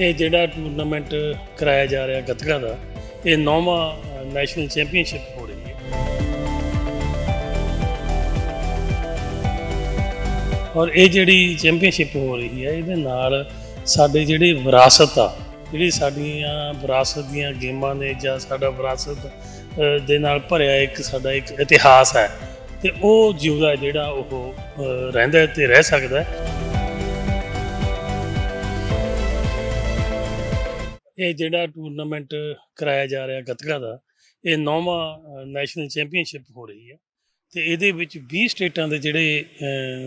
ਇਹ ਜਿਹੜਾ ਟੂਰਨਾਮੈਂਟ ਕਰਾਇਆ ਜਾ ਰਿਹਾ ਗੱਤਕਾ ਦਾ, ਇਹ ਨੌਵਾਂ ਨੈਸ਼ਨਲ ਚੈਂਪੀਅਨਸ਼ਿਪ ਹੋ ਰਹੀ ਹੈ। ਔਰ ਇਹ ਜਿਹੜੀ ਚੈਂਪੀਅਨਸ਼ਿਪ ਹੋ ਰਹੀ ਹੈ, ਇਹਦੇ ਨਾਲ ਸਾਡੇ ਜਿਹੜੀ ਵਿਰਾਸਤ ਆ, ਜਿਹੜੀ ਸਾਡੀਆਂ ਵਿਰਾਸਤ ਦੀਆਂ ਗੇਮਾਂ ਨੇ ਜਾਂ ਸਾਡਾ ਵਿਰਾਸਤ ਦੇ ਨਾਲ ਭਰਿਆ ਇੱਕ ਸਾਡਾ ਇੱਕ ਇਤਿਹਾਸ ਹੈ, ਤੇ ਉਹ ਜਿਉਦਾ ਜਿਹੜਾ ਉਹ ਰਹਿੰਦਾ ਹੈ ਤੇ ਰਹਿ ਸਕਦਾ ਹੈ। ਇਹ ਜਿਹੜਾ ਟੂਰਨਾਮੈਂਟ ਕਰਾਇਆ ਜਾ ਰਿਹਾ ਗੱਤਕਾ ਦਾ, ਇਹ ਨੌਵਾਂ ਨੈਸ਼ਨਲ ਚੈਂਪੀਅਨਸ਼ਿਪ ਹੋ ਰਹੀ ਹੈ ਤੇ ਇਹਦੇ ਵਿੱਚ 20 ਸਟੇਟਾਂ ਦੇ ਜਿਹੜੇ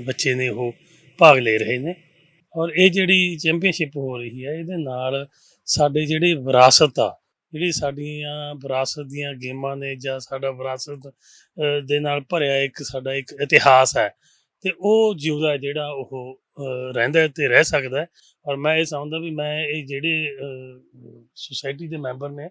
ਬੱਚੇ ਨੇ ਉਹ ਭਾਗ ਲੈ ਰਹੇ ਨੇ ਔਰ ਇਹ ਜਿਹੜੀ ਚੈਂਪੀਅਨਸ਼ਿਪ ਹੋ ਰਹੀ ਹੈ, ਇਹਦੇ ਨਾਲ ਸਾਡੇ ਜਿਹੜੇ ਵਿਰਾਸਤ ਆ, ਜਿਹੜੀ ਸਾਡੀਆਂ ਵਿਰਾਸਤ ਦੀਆਂ ਗੇਮਾਂ ਨੇ ਜਾਂ ਸਾਡਾ ਵਿਰਾਸਤ ਦੇ ਨਾਲ ਭਰਿਆ ਇੱਕ ਸਾਡਾ ਇੱਕ ਇਤਿਹਾਸ ਹੈ ਤੇ ਉਹ ਜਿਉਂਦਾ ਜਿਹੜਾ ਉਹ ਰਹਿੰਦਾ ਹੈ ਤੇ ਰਹਿ ਸਕਦਾ ਔਰ ਮੈਂ ਇਹ ਸਮਝਦਾ ਵੀ ਮੈਂ ਇਹ ਜਿਹੜੇ ਸੁਸਾਇਟੀ ਦੇ ਮੈਂਬਰ ਨੇ,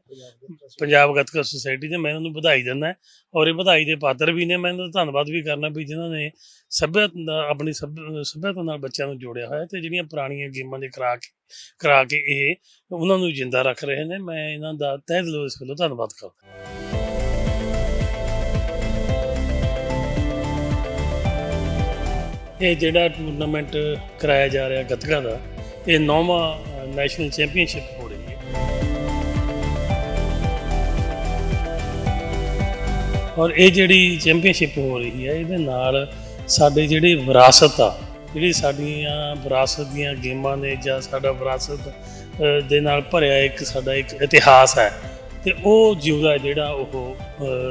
ਪੰਜਾਬ ਗੱਤਕਾ ਸੁਸਾਇਟੀ ਦੇ, ਮੈਂ ਇਹਨਾਂ ਨੂੰ ਵਧਾਈ ਦਿੰਦਾ ਔਰ ਇਹ ਵਧਾਈ ਦੇ ਪਾਤਰ ਵੀ ਨੇ, ਮੈਂ ਇਹਨਾਂ ਦਾ ਧੰਨਵਾਦ ਵੀ ਕਰਨਾ ਵੀ ਜਿਨ੍ਹਾਂ ਨੇ ਸੱਭਿਅਤਾ ਆਪਣੀ ਸੱਭ- ਸੱਭਿਅਤਾ ਨਾਲ ਬੱਚਿਆਂ ਨੂੰ ਜੋੜਿਆ ਹੋਇਆ ਤੇ ਜਿਹੜੀਆਂ ਪੁਰਾਣੀਆਂ ਗੇਮਾਂ ਦੇ ਕਰਾ ਕੇ ਕਰਾ ਕੇ ਇਹ, ਉਹਨਾਂ ਨੂੰ ਜਿੰਦਾ ਰੱਖ ਰਹੇ ਨੇ। ਮੈਂ ਇਹਨਾਂ ਦਾ ਤਹਿ ਦਿਲੋਂ ਇਸ ਵੱਲੋਂ ਧੰਨਵਾਦ ਕਰਦਾ ਇਹ ਜਿਹੜਾ ਟੂਰਨਾਮੈਂਟ ਕਰਾਇਆ ਜਾ ਰਿਹਾ ਗੱਤਕਾ ਦਾ, ਇਹ ਨੌਵਾਂ ਨੈਸ਼ਨਲ ਚੈਂਪੀਅਨਸ਼ਿਪ ਹੋ ਰਹੀ ਹੈ। ਔਰ ਇਹ ਜਿਹੜੀ ਚੈਂਪੀਅਨਸ਼ਿਪ ਹੋ ਰਹੀ ਹੈ, ਇਹਦੇ ਨਾਲ ਸਾਡੇ ਜਿਹੜੀ ਵਿਰਾਸਤ ਆ, ਜਿਹੜੀ ਸਾਡੀਆਂ ਵਿਰਾਸਤ ਦੀਆਂ ਗੇਮਾਂ ਨੇ ਜਾਂ ਸਾਡਾ ਵਿਰਾਸਤ ਦੇ ਨਾਲ ਭਰਿਆ ਇੱਕ ਸਾਡਾ ਇੱਕ ਇਤਿਹਾਸ ਹੈ, ਤੇ ਉਹ ਜਿਉਂਦਾ ਜਿਹੜਾ ਉਹ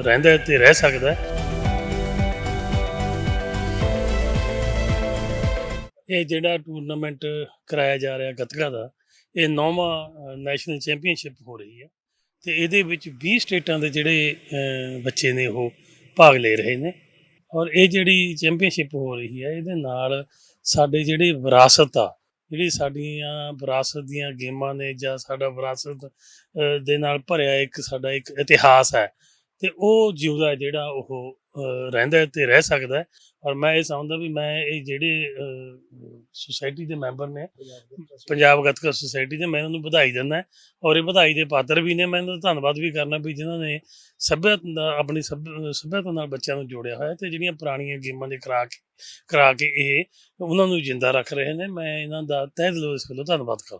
ਰਹਿੰਦਾ ਹੈ ਤੇ ਰਹਿ ਸਕਦਾ ਹੈ। ਇਹ ਜਿਹੜਾ ਟੂਰਨਾਮੈਂਟ ਕਰਾਇਆ ਜਾ ਰਿਹਾ ਗੱਤਕਾ ਦਾ, ਇਹ ਨੌਵਾਂ ਨੈਸ਼ਨਲ ਚੈਂਪੀਅਨਸ਼ਿਪ ਹੋ ਰਹੀ ਹੈ ਤੇ ਇਹਦੇ ਵਿੱਚ 20 ਸਟੇਟਾਂ ਦੇ ਜਿਹੜੇ ਬੱਚੇ ਨੇ ਉਹ ਭਾਗ ਲੈ ਰਹੇ ਨੇ ਔਰ ਇਹ ਜਿਹੜੀ ਚੈਂਪੀਅਨਸ਼ਿਪ ਹੋ ਰਹੀ ਹੈ, ਇਹਦੇ ਨਾਲ ਸਾਡੇ ਜਿਹੜੇ ਵਿਰਾਸਤ ਆ, ਜਿਹੜੀ ਸਾਡੀਆਂ ਵਿਰਾਸਤ ਦੀਆਂ ਗੇਮਾਂ ਨੇ ਜਾਂ ਸਾਡਾ ਵਿਰਾਸਤ ਦੇ ਨਾਲ ਭਰਿਆ ਇੱਕ ਸਾਡਾ ਇੱਕ ਇਤਿਹਾਸ ਹੈ ਤੇ ਉਹ ਜਿਉਂਦਾ ਜਿਹੜਾ ਉਹ ਰਹਿੰਦਾ ਹੈ ਤੇ ਰਹਿ ਸਕਦਾ ਔਰ ਮੈਂ ਇਹ ਸਮਝਦਾ ਵੀ ਮੈਂ ਇਹ ਜਿਹੜੇ ਸੁਸਾਇਟੀ ਦੇ ਮੈਂਬਰ ਨੇ, ਪੰਜਾਬ ਗੱਤਕਾ ਸੁਸਾਇਟੀ ਦੇ, ਮੈਂ ਇਹਨਾਂ ਨੂੰ ਵਧਾਈ ਦਿੰਦਾ ਔਰ ਇਹ ਵਧਾਈ ਦੇ ਪਾਤਰ ਵੀ ਨੇ, ਮੈਂ ਇਹਨਾਂ ਦਾ ਧੰਨਵਾਦ ਵੀ ਕਰਨਾ ਵੀ ਜਿਨ੍ਹਾਂ ਨੇ ਸੱਭਿਅਤਾ ਦਾ- ਆਪਣੀ ਸੱਭ- ਸੱਭਿਅਤਾ ਨਾਲ ਬੱਚਿਆਂ ਨੂੰ ਜੋੜਿਆ ਹੋਇਆ ਤੇ ਜਿਹੜੀਆਂ ਪੁਰਾਣੀਆਂ ਗੇਮਾਂ ਦੇ ਕਰਾ ਕੇ ਕਰਾ ਕੇ ਇਹ, ਉਹਨਾਂ ਨੂੰ ਜਿੰਦਾ ਰੱਖ ਰਹੇ ਨੇ। ਮੈਂ ਇਹਨਾਂ ਦਾ ਤਹਿ ਦਿਲੋਂ ਇਸ ਵੱਲੋਂ ਧੰਨਵਾਦ ਕਰਦਾ।